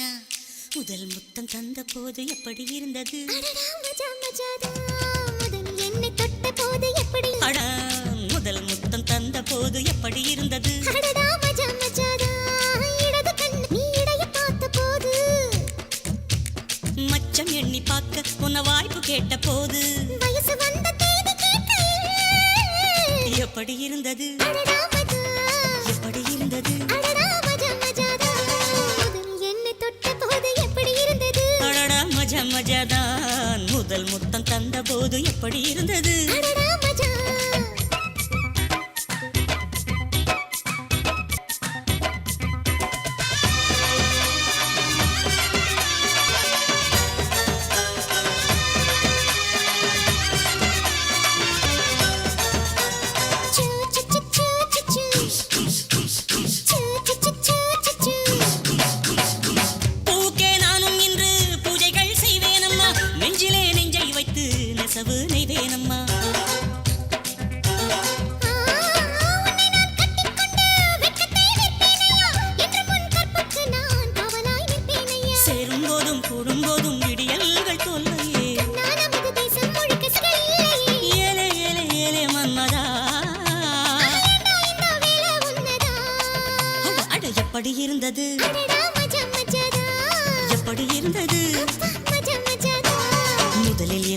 மஜா முதல் முத்தம் தந்த போது எப்படி இருந்தது? முதல் அடா முத்தம் தந்த போது எப்படி இருந்தது? மச்சம் எண்ணி பார்க்க உன்ன வாய்ப்பு கேட்ட போது எப்படி இருந்தது? மஜா மஜாதான் முதல் முத்தம் தந்த போது எப்படி இருந்தது? போதும் கூடும் போதும் விடியல்கள் சிறையில்லையே. ஏலே ஏலே ஏலே மன்மதா? அட, எப்படி இருந்தது. எப்படி இருந்தது?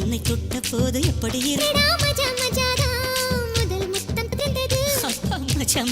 என்னை தொட்ட போது எப்படி இரு அடடா மஜா மஜாதா. முதல் முத்தம் தந்தது. அப்பா மச்சா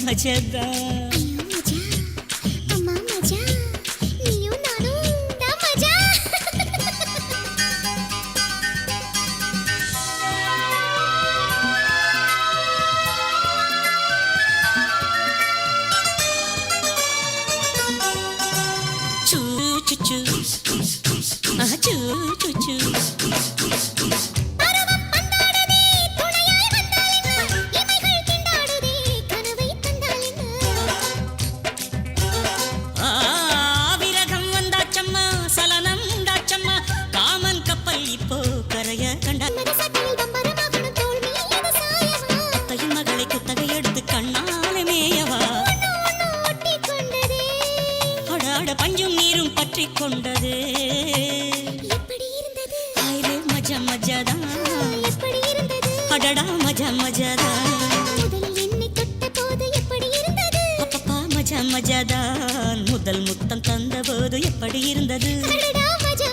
மேயவா அடாட பஞ்சும் நீரும் பற்றி கொண்டது. ஆயிரே மஜா மஜாதா. அடடா மஜா மஜாதா. அப்பப்பா மஜா மஜாதான் முதல் முத்தம் தந்த போது எப்படி இருந்தது? அடடா மஜா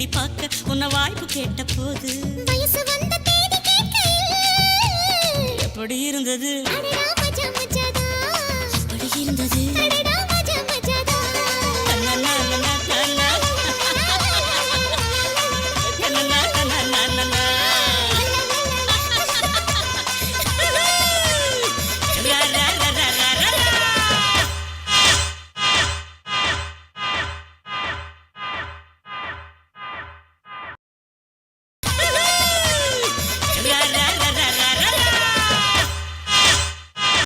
எண்ணி பார்க்க உன்னை வாய்ப்பு கேட்ட போது வயசு வந்த தேதி. எப்படி இருந்தது. எப்படி இருந்தது